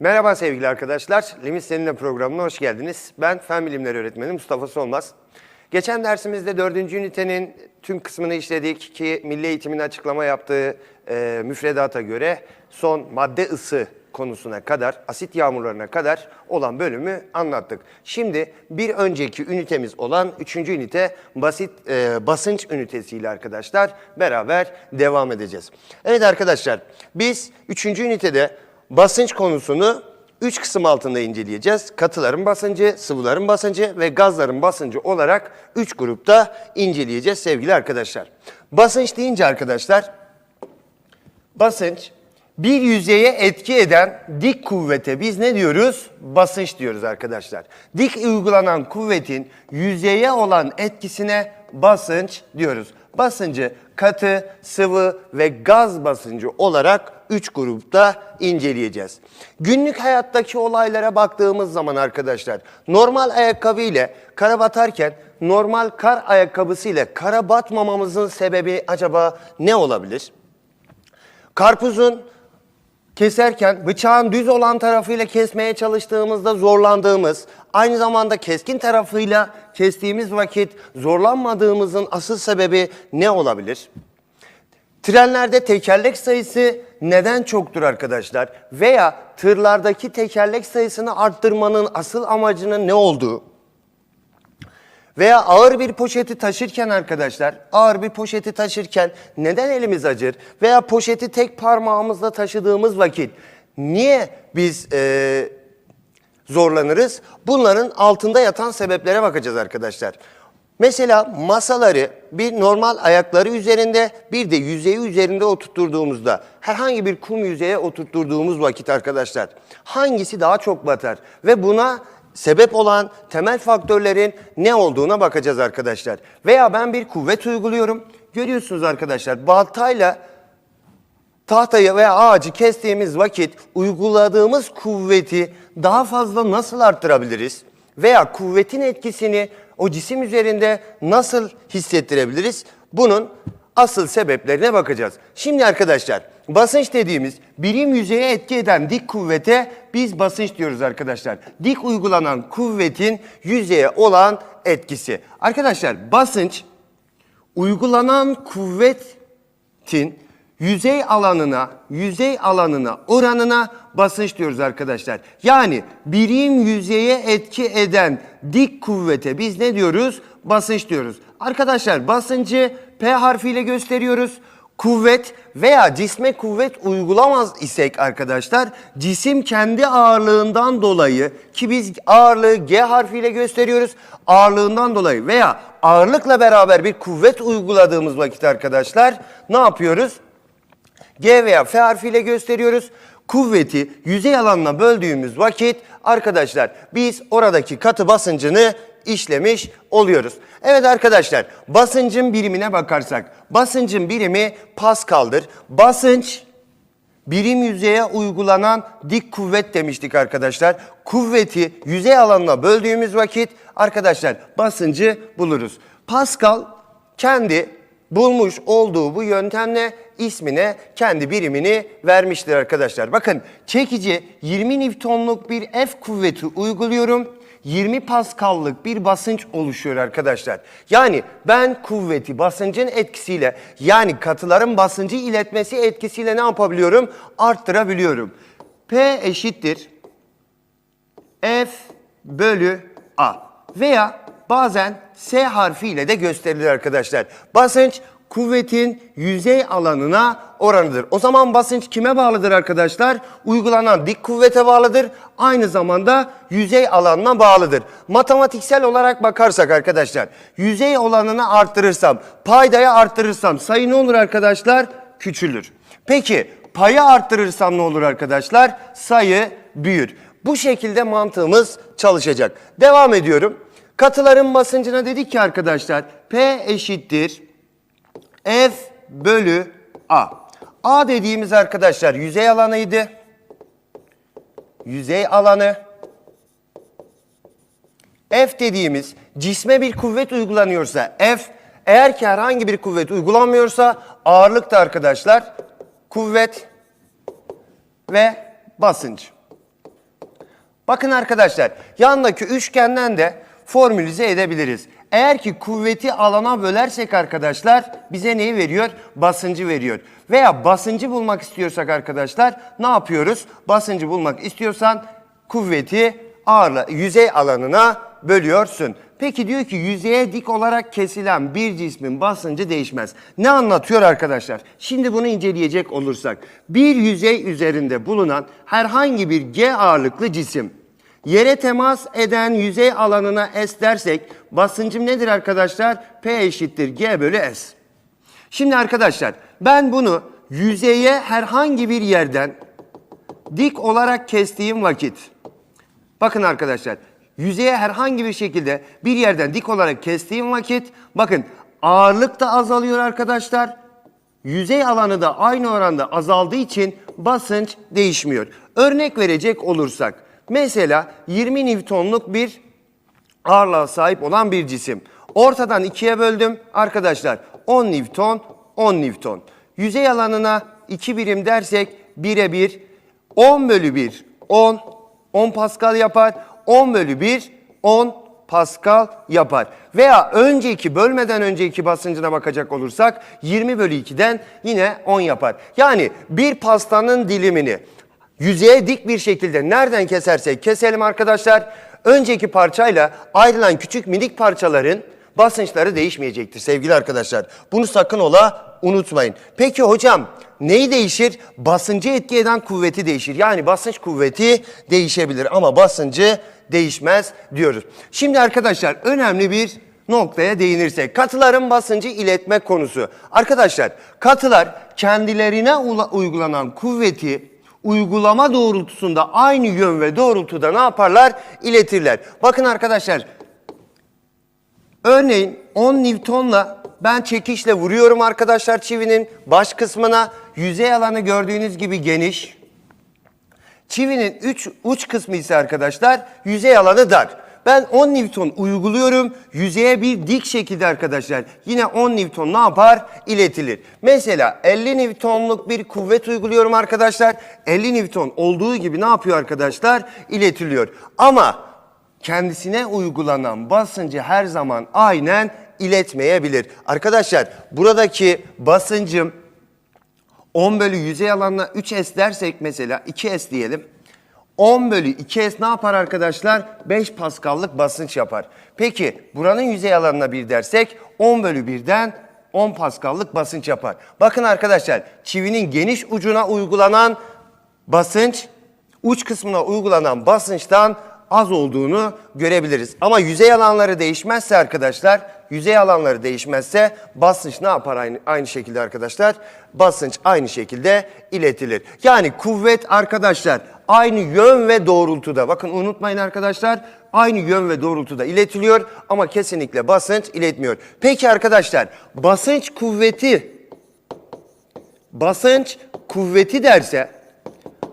Merhaba sevgili arkadaşlar. Limit Seninle programına hoş geldiniz. Ben Fen Bilimleri Öğretmeni Mustafa Solmaz. Geçen dersimizde dördüncü ünitenin tüm kısmını işledik ki Milli Eğitim'in açıklama yaptığı e, müfredata göre son madde ısı konusuna kadar, asit yağmurlarına kadar olan bölümü anlattık. Şimdi bir önceki ünitemiz olan üçüncü ünite basit e, basınç ünitesiyle arkadaşlar beraber devam edeceğiz. Evet arkadaşlar biz üçüncü ünitede basınç konusunu üç kısım altında inceleyeceğiz. Katıların basıncı, sıvıların basıncı ve gazların basıncı olarak üç grupta inceleyeceğiz sevgili arkadaşlar. Basınç deyince arkadaşlar basınç bir yüzeye etki eden dik kuvvete biz ne diyoruz? Basınç diyoruz arkadaşlar. Dik uygulanan kuvvetin yüzeye olan etkisine basınç diyoruz. Basıncı katı, sıvı ve gaz basıncı olarak 3 grupta inceleyeceğiz. Günlük hayattaki olaylara baktığımız zaman arkadaşlar normal ayakkabı ile kara batarken normal kar ayakkabısı ile kara batmamamızın sebebi acaba ne olabilir? Karpuzun keserken bıçağın düz olan tarafıyla kesmeye çalıştığımızda zorlandığımız, aynı zamanda keskin tarafıyla kestiğimiz vakit zorlanmadığımızın asıl sebebi ne olabilir? Trenlerde tekerlek sayısı neden çoktur arkadaşlar? Veya tırlardaki tekerlek sayısını arttırmanın asıl amacının ne olduğu? Veya ağır bir poşeti taşırken arkadaşlar, ağır bir poşeti taşırken neden elimiz acır? Veya poşeti tek parmağımızla taşıdığımız vakit niye biz eee, zorlanırız? Bunların altında yatan sebeplere bakacağız arkadaşlar. Mesela masaları bir normal ayakları üzerinde bir de yüzeyi üzerinde oturtturduğumuzda herhangi bir kum yüzeye oturtturduğumuz vakit arkadaşlar hangisi daha çok batar ve buna sebep olan temel faktörlerin ne olduğuna bakacağız arkadaşlar. Veya ben bir kuvvet uyguluyorum. Görüyorsunuz arkadaşlar baltayla tahtayı veya ağacı kestiğimiz vakit uyguladığımız kuvveti daha fazla nasıl arttırabiliriz? Veya kuvvetin etkisini o cisim üzerinde nasıl hissettirebiliriz? Bunun asıl sebeplerine bakacağız. Şimdi arkadaşlar basınç dediğimiz birim yüzeye etki eden dik kuvvete biz basınç diyoruz arkadaşlar. Dik uygulanan kuvvetin yüzeye olan etkisi. Arkadaşlar basınç uygulanan kuvvetin yüzey alanına, yüzey alanına, oranına basınç diyoruz arkadaşlar. Yani birim yüzeye etki eden dik kuvvete biz ne diyoruz? Basınç diyoruz. Arkadaşlar basıncı P harfiyle gösteriyoruz. Kuvvet veya cisme kuvvet uygulamaz isek arkadaşlar cisim kendi ağırlığından dolayı ki biz ağırlığı G harfiyle gösteriyoruz ağırlığından dolayı veya ağırlıkla beraber bir kuvvet uyguladığımız vakit arkadaşlar ne yapıyoruz? G veya F harfiyle gösteriyoruz. Kuvveti yüzey alanına böldüğümüz vakit arkadaşlar biz oradaki katı basıncını işlemiş oluyoruz. Evet arkadaşlar basıncın birimine bakarsak basıncın birimi Pascal'dır. Basınç birim yüzeye uygulanan dik kuvvet demiştik arkadaşlar. Kuvveti yüzey alanına böldüğümüz vakit arkadaşlar basıncı buluruz. Pascal kendi bulmuş olduğu bu yöntemle ismine kendi birimini vermiştir arkadaşlar. Bakın çekici 20 Newton'luk bir F kuvveti uyguluyorum. 20 Pascal'lık bir basınç oluşuyor arkadaşlar. Yani ben kuvveti basıncın etkisiyle yani katıların basıncı iletmesi etkisiyle ne yapabiliyorum? Arttırabiliyorum. P eşittir F bölü A veya bazen S harfiyle de gösterilir arkadaşlar. Basınç kuvvetin yüzey alanına oranıdır. O zaman basınç kime bağlıdır arkadaşlar? Uygulanan dik kuvvete bağlıdır. Aynı zamanda yüzey alanına bağlıdır. Matematiksel olarak bakarsak arkadaşlar yüzey alanını arttırırsam, paydayı arttırırsam sayı ne olur arkadaşlar? Küçülür. Peki payı arttırırsam ne olur arkadaşlar? Sayı büyür. Bu şekilde mantığımız çalışacak. Devam ediyorum. Katıların basıncına dedik ki arkadaşlar P eşittir F bölü A. A dediğimiz arkadaşlar yüzey alanıydı. Yüzey alanı. F dediğimiz cisme bir kuvvet uygulanıyorsa F eğer ki herhangi bir kuvvet uygulanmıyorsa ağırlık da arkadaşlar kuvvet ve basınç. Bakın arkadaşlar yandaki üçgenden de formülize edebiliriz. Eğer ki kuvveti alana bölersek arkadaşlar bize neyi veriyor? Basıncı veriyor. Veya basıncı bulmak istiyorsak arkadaşlar ne yapıyoruz? Basıncı bulmak istiyorsan kuvveti ağırla, yüzey alanına bölüyorsun. Peki diyor ki yüzeye dik olarak kesilen bir cismin basıncı değişmez. Ne anlatıyor arkadaşlar? Şimdi bunu inceleyecek olursak bir yüzey üzerinde bulunan herhangi bir G ağırlıklı cisim yere temas eden yüzey alanına S dersek basıncım nedir arkadaşlar? P eşittir G bölü S. Şimdi arkadaşlar ben bunu yüzeye herhangi bir yerden dik olarak kestiğim vakit Bakın arkadaşlar yüzeye herhangi bir şekilde bir yerden dik olarak kestiğim vakit bakın ağırlık da azalıyor arkadaşlar. Yüzey alanı da aynı oranda azaldığı için basınç değişmiyor. Örnek verecek olursak mesela 20 Newton'luk bir ağırlığa sahip olan bir cisim. Ortadan ikiye böldüm arkadaşlar 10 Newton 10 Newton. Yüzey alanına 2 birim dersek 1'e 1 10 bölü 1 10 10 Pascal yapar. 10 bölü 1 10 Pascal yapar. Veya önceki bölmeden önceki basıncına bakacak olursak 20 bölü 2'den yine 10 yapar. Yani bir pastanın dilimini yüzeye dik bir şekilde nereden kesersek keselim arkadaşlar. Önceki parçayla ayrılan küçük minik parçaların basınçları değişmeyecektir sevgili arkadaşlar. Bunu sakın ola unutmayın. Peki hocam neyi değişir? Basıncı etki eden kuvveti değişir. Yani basınç kuvveti değişebilir ama basıncı değişmez diyoruz. Şimdi arkadaşlar önemli bir noktaya değinirsek katıların basıncı iletme konusu. Arkadaşlar katılar kendilerine ula- uygulanan kuvveti uygulama doğrultusunda aynı yön ve doğrultuda ne yaparlar? İletirler. Bakın arkadaşlar Örneğin 10 Newton'la ben çekişle vuruyorum arkadaşlar çivinin baş kısmına. Yüzey alanı gördüğünüz gibi geniş. Çivinin üç, uç kısmı ise arkadaşlar yüzey alanı dar. Ben 10 Newton uyguluyorum. Yüzeye bir dik şekilde arkadaşlar. Yine 10 Newton ne yapar? İletilir. Mesela 50 Newton'luk bir kuvvet uyguluyorum arkadaşlar. 50 Newton olduğu gibi ne yapıyor arkadaşlar? İletiliyor. Ama kendisine uygulanan basıncı her zaman aynen iletmeyebilir. Arkadaşlar buradaki basıncım 10 bölü yüzey alanına 3S dersek mesela 2S diyelim. 10 bölü 2S ne yapar arkadaşlar? 5 Pascal'lık basınç yapar. Peki buranın yüzey alanına 1 dersek 10 bölü 1'den 10 Pascal'lık basınç yapar. Bakın arkadaşlar çivinin geniş ucuna uygulanan basınç uç kısmına uygulanan basınçtan az olduğunu görebiliriz. Ama yüzey alanları değişmezse arkadaşlar, yüzey alanları değişmezse basınç ne yapar aynı, aynı şekilde arkadaşlar? Basınç aynı şekilde iletilir. Yani kuvvet arkadaşlar aynı yön ve doğrultuda. Bakın unutmayın arkadaşlar aynı yön ve doğrultuda iletiliyor ama kesinlikle basınç iletmiyor. Peki arkadaşlar basınç kuvveti basınç kuvveti derse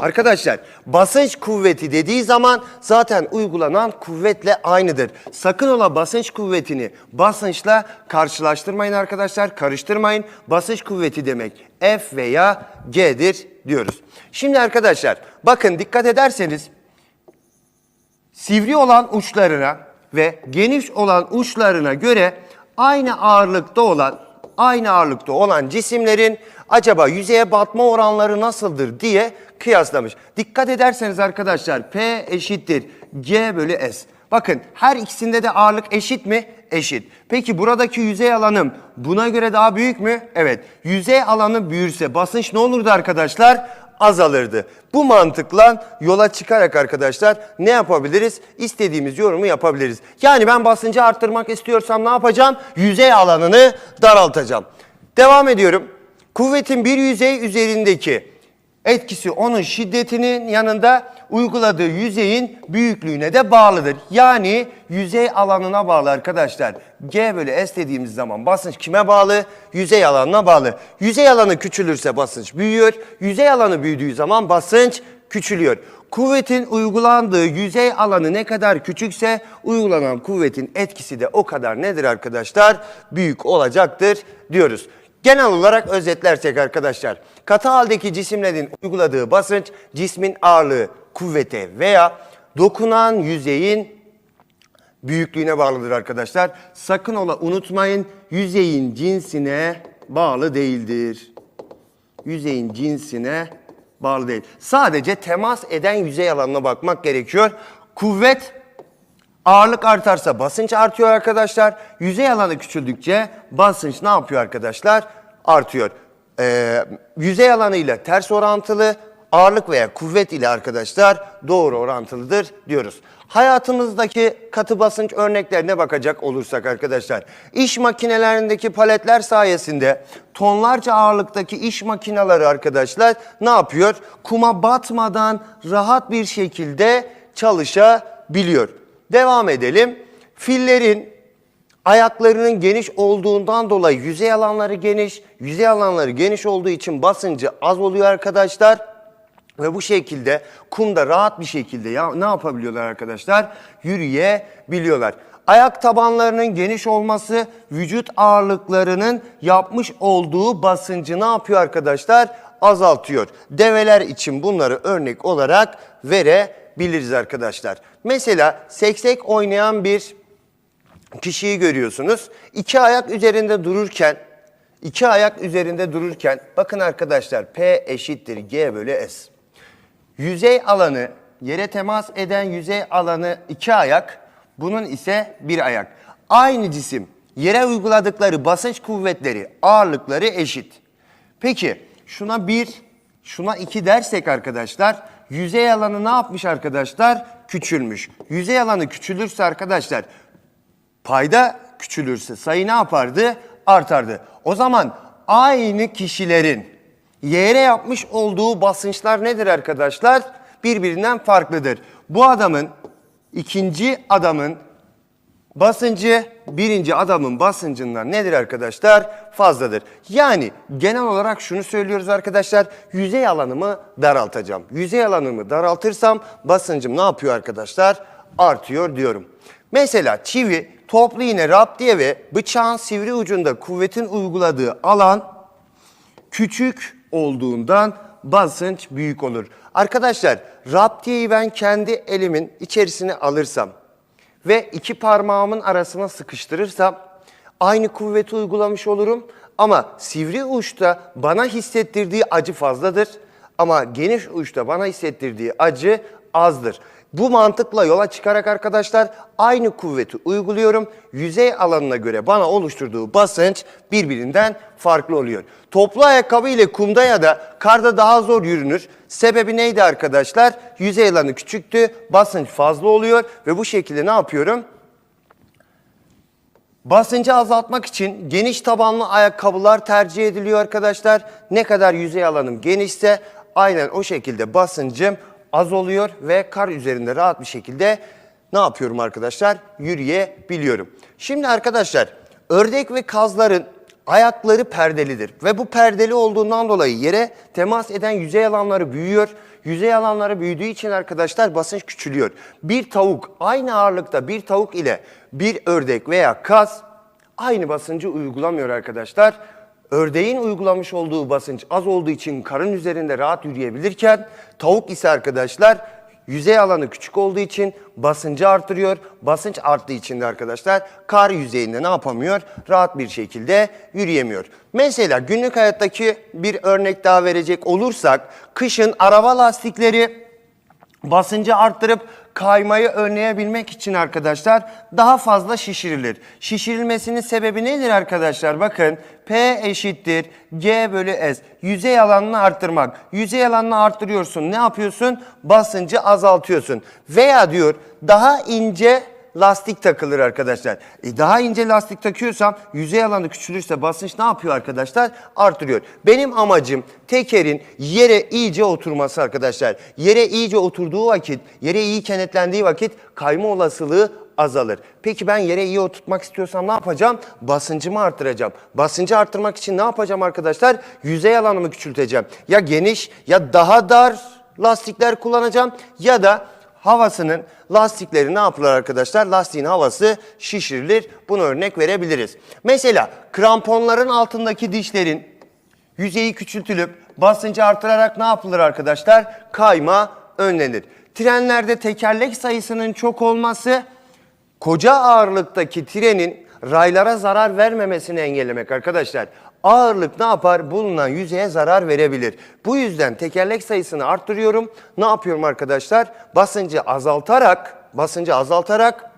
Arkadaşlar basınç kuvveti dediği zaman zaten uygulanan kuvvetle aynıdır. Sakın ola basınç kuvvetini basınçla karşılaştırmayın arkadaşlar. Karıştırmayın. Basınç kuvveti demek F veya G'dir diyoruz. Şimdi arkadaşlar bakın dikkat ederseniz sivri olan uçlarına ve geniş olan uçlarına göre aynı ağırlıkta olan aynı ağırlıkta olan cisimlerin acaba yüzeye batma oranları nasıldır diye kıyaslamış. Dikkat ederseniz arkadaşlar P eşittir G bölü S. Bakın her ikisinde de ağırlık eşit mi? Eşit. Peki buradaki yüzey alanım buna göre daha büyük mü? Evet. Yüzey alanı büyürse basınç ne olurdu arkadaşlar? azalırdı. Bu mantıkla yola çıkarak arkadaşlar ne yapabiliriz? İstediğimiz yorumu yapabiliriz. Yani ben basıncı arttırmak istiyorsam ne yapacağım? Yüzey alanını daraltacağım. Devam ediyorum. Kuvvetin bir yüzey üzerindeki etkisi onun şiddetinin yanında uyguladığı yüzeyin büyüklüğüne de bağlıdır. Yani yüzey alanına bağlı arkadaşlar. G bölü S dediğimiz zaman basınç kime bağlı? Yüzey alanına bağlı. Yüzey alanı küçülürse basınç büyüyor. Yüzey alanı büyüdüğü zaman basınç küçülüyor. Kuvvetin uygulandığı yüzey alanı ne kadar küçükse uygulanan kuvvetin etkisi de o kadar nedir arkadaşlar? Büyük olacaktır diyoruz. Genel olarak özetlersek arkadaşlar, katı haldeki cisimlerin uyguladığı basınç cismin ağırlığı, kuvvete veya dokunan yüzeyin büyüklüğüne bağlıdır arkadaşlar. Sakın ola unutmayın yüzeyin cinsine bağlı değildir. Yüzeyin cinsine bağlı değil. Sadece temas eden yüzey alanına bakmak gerekiyor. Kuvvet ağırlık artarsa basınç artıyor arkadaşlar. Yüzey alanı küçüldükçe basınç ne yapıyor arkadaşlar? Artıyor. Ee, yüzey alanı ile ters orantılı, ağırlık veya kuvvet ile arkadaşlar doğru orantılıdır diyoruz. Hayatımızdaki katı basınç örneklerine bakacak olursak arkadaşlar. iş makinelerindeki paletler sayesinde tonlarca ağırlıktaki iş makineleri arkadaşlar ne yapıyor? Kuma batmadan rahat bir şekilde çalışabiliyor. Devam edelim. Fillerin ayaklarının geniş olduğundan dolayı yüzey alanları geniş, yüzey alanları geniş olduğu için basıncı az oluyor arkadaşlar. Ve bu şekilde kumda rahat bir şekilde ya ne yapabiliyorlar arkadaşlar? Yürüyebiliyorlar. Ayak tabanlarının geniş olması vücut ağırlıklarının yapmış olduğu basıncı ne yapıyor arkadaşlar? Azaltıyor. Develer için bunları örnek olarak verebiliriz arkadaşlar. Mesela seksek oynayan bir kişiyi görüyorsunuz. İki ayak üzerinde dururken, iki ayak üzerinde dururken bakın arkadaşlar P eşittir G bölü S. Yüzey alanı, yere temas eden yüzey alanı iki ayak, bunun ise bir ayak. Aynı cisim, yere uyguladıkları basınç kuvvetleri, ağırlıkları eşit. Peki şuna bir, şuna iki dersek arkadaşlar, yüzey alanı ne yapmış arkadaşlar? Küçülmüş. Yüzey alanı küçülürse arkadaşlar, payda küçülürse sayı ne yapardı? Artardı. O zaman aynı kişilerin yere yapmış olduğu basınçlar nedir arkadaşlar? Birbirinden farklıdır. Bu adamın, ikinci adamın basıncı birinci adamın basıncından nedir arkadaşlar? Fazladır. Yani genel olarak şunu söylüyoruz arkadaşlar. Yüzey alanımı daraltacağım. Yüzey alanımı daraltırsam basıncım ne yapıyor arkadaşlar? Artıyor diyorum. Mesela çivi, toplu iğne, raptiye ve bıçağın sivri ucunda kuvvetin uyguladığı alan küçük olduğundan basınç büyük olur. Arkadaşlar raptiyeyi ben kendi elimin içerisine alırsam ve iki parmağımın arasına sıkıştırırsam aynı kuvveti uygulamış olurum. Ama sivri uçta bana hissettirdiği acı fazladır. Ama geniş uçta bana hissettirdiği acı azdır. Bu mantıkla yola çıkarak arkadaşlar aynı kuvveti uyguluyorum. Yüzey alanına göre bana oluşturduğu basınç birbirinden farklı oluyor. Toplu ayakkabı ile kumda ya da karda daha zor yürünür. Sebebi neydi arkadaşlar? Yüzey alanı küçüktü, basınç fazla oluyor ve bu şekilde ne yapıyorum? Basıncı azaltmak için geniş tabanlı ayakkabılar tercih ediliyor arkadaşlar. Ne kadar yüzey alanım genişse aynen o şekilde basıncım az oluyor ve kar üzerinde rahat bir şekilde ne yapıyorum arkadaşlar? Yürüyebiliyorum. Şimdi arkadaşlar ördek ve kazların ayakları perdelidir ve bu perdeli olduğundan dolayı yere temas eden yüzey alanları büyüyor. Yüzey alanları büyüdüğü için arkadaşlar basınç küçülüyor. Bir tavuk aynı ağırlıkta bir tavuk ile bir ördek veya kaz aynı basıncı uygulamıyor arkadaşlar. Ördeğin uygulamış olduğu basınç az olduğu için karın üzerinde rahat yürüyebilirken tavuk ise arkadaşlar yüzey alanı küçük olduğu için basıncı artırıyor. Basınç arttığı için de arkadaşlar kar yüzeyinde ne yapamıyor? Rahat bir şekilde yürüyemiyor. Mesela günlük hayattaki bir örnek daha verecek olursak kışın araba lastikleri basıncı arttırıp kaymayı önleyebilmek için arkadaşlar daha fazla şişirilir. Şişirilmesinin sebebi nedir arkadaşlar? Bakın P eşittir G bölü S. Yüzey alanını arttırmak. Yüzey alanını arttırıyorsun. Ne yapıyorsun? Basıncı azaltıyorsun. Veya diyor daha ince lastik takılır arkadaşlar. E daha ince lastik takıyorsam yüzey alanı küçülürse basınç ne yapıyor arkadaşlar? Artırıyor. Benim amacım tekerin yere iyice oturması arkadaşlar. Yere iyice oturduğu vakit, yere iyi kenetlendiği vakit kayma olasılığı azalır. Peki ben yere iyi oturtmak istiyorsam ne yapacağım? Basıncımı arttıracağım. Basıncı arttırmak için ne yapacağım arkadaşlar? Yüzey alanımı küçülteceğim. Ya geniş ya daha dar lastikler kullanacağım ya da havasının lastikleri ne yapılır arkadaşlar? Lastiğin havası şişirilir. Bunu örnek verebiliriz. Mesela kramponların altındaki dişlerin yüzeyi küçültülüp basıncı artırarak ne yapılır arkadaşlar? Kayma önlenir. Trenlerde tekerlek sayısının çok olması koca ağırlıktaki trenin raylara zarar vermemesini engellemek arkadaşlar. Ağırlık ne yapar? Bulunan yüzeye zarar verebilir. Bu yüzden tekerlek sayısını arttırıyorum. Ne yapıyorum arkadaşlar? Basıncı azaltarak, basıncı azaltarak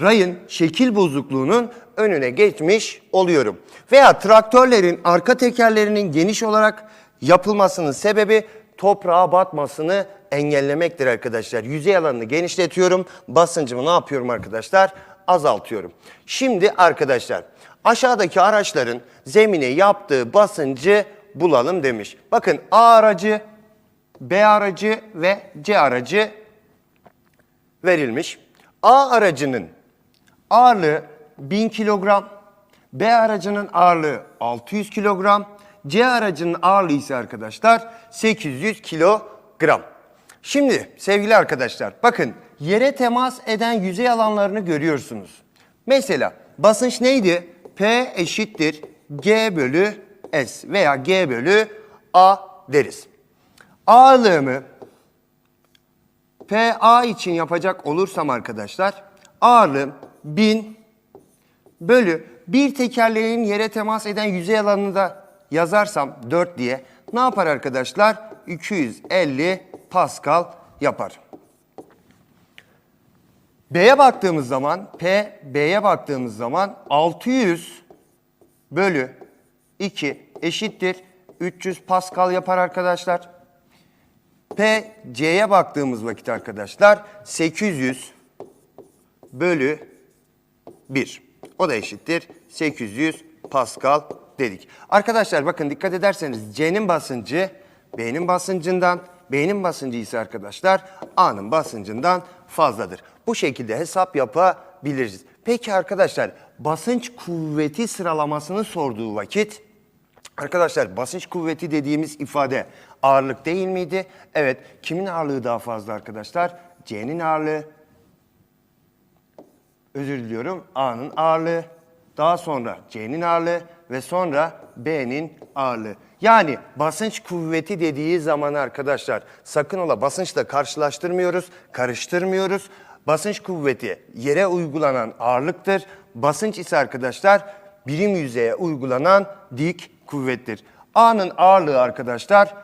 rayın şekil bozukluğunun önüne geçmiş oluyorum. Veya traktörlerin arka tekerlerinin geniş olarak yapılmasının sebebi toprağa batmasını engellemektir arkadaşlar. Yüzey alanını genişletiyorum. Basıncımı ne yapıyorum arkadaşlar? Azaltıyorum. Şimdi arkadaşlar aşağıdaki araçların zemine yaptığı basıncı bulalım demiş. Bakın A aracı, B aracı ve C aracı verilmiş. A aracının ağırlığı 1000 kilogram, B aracının ağırlığı 600 kilogram, C aracının ağırlığı ise arkadaşlar 800 kilogram. Şimdi sevgili arkadaşlar bakın yere temas eden yüzey alanlarını görüyorsunuz. Mesela basınç neydi? P eşittir G bölü S veya G bölü A deriz. Ağırlığımı PA için yapacak olursam arkadaşlar ağırlığım 1000 bölü bir tekerleğin yere temas eden yüzey alanını da yazarsam 4 diye ne yapar arkadaşlar? 250 Pascal yapar. B'ye baktığımız zaman P B'ye baktığımız zaman 600 bölü 2 eşittir 300 Pascal yapar arkadaşlar. P C'ye baktığımız vakit arkadaşlar 800 bölü 1. O da eşittir 800 Pascal dedik. Arkadaşlar bakın dikkat ederseniz C'nin basıncı B'nin basıncından, B'nin basıncı ise arkadaşlar A'nın basıncından fazladır. Bu şekilde hesap yapabiliriz. Peki arkadaşlar basınç kuvveti sıralamasını sorduğu vakit Arkadaşlar basınç kuvveti dediğimiz ifade ağırlık değil miydi? Evet. Kimin ağırlığı daha fazla arkadaşlar? C'nin ağırlığı. Özür diliyorum. A'nın ağırlığı. Daha sonra C'nin ağırlığı ve sonra B'nin ağırlığı. Yani basınç kuvveti dediği zaman arkadaşlar sakın ola basınçla karşılaştırmıyoruz, karıştırmıyoruz. Basınç kuvveti yere uygulanan ağırlıktır. Basınç ise arkadaşlar birim yüzeye uygulanan dik kuvvettir. A'nın ağırlığı arkadaşlar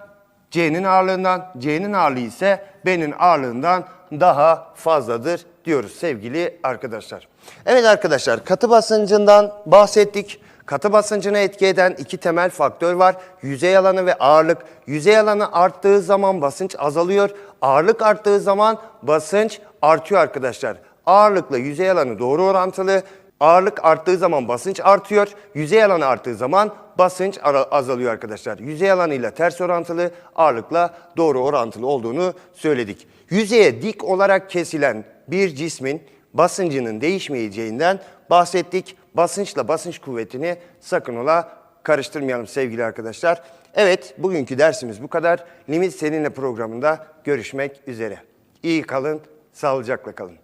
C'nin ağırlığından, C'nin ağırlığı ise B'nin ağırlığından daha fazladır diyoruz sevgili arkadaşlar. Evet arkadaşlar katı basıncından bahsettik. Katı basıncına etki eden iki temel faktör var. Yüzey alanı ve ağırlık. Yüzey alanı arttığı zaman basınç azalıyor. Ağırlık arttığı zaman basınç artıyor arkadaşlar. Ağırlıkla yüzey alanı doğru orantılı. Ağırlık arttığı zaman basınç artıyor. Yüzey alanı arttığı zaman basınç azalıyor arkadaşlar. Yüzey alanıyla ters orantılı, ağırlıkla doğru orantılı olduğunu söyledik. Yüzeye dik olarak kesilen bir cismin basıncının değişmeyeceğinden bahsettik. Basınçla basınç kuvvetini sakın ola karıştırmayalım sevgili arkadaşlar. Evet, bugünkü dersimiz bu kadar. Limit Seninle programında görüşmek üzere. İyi kalın, sağlıcakla kalın.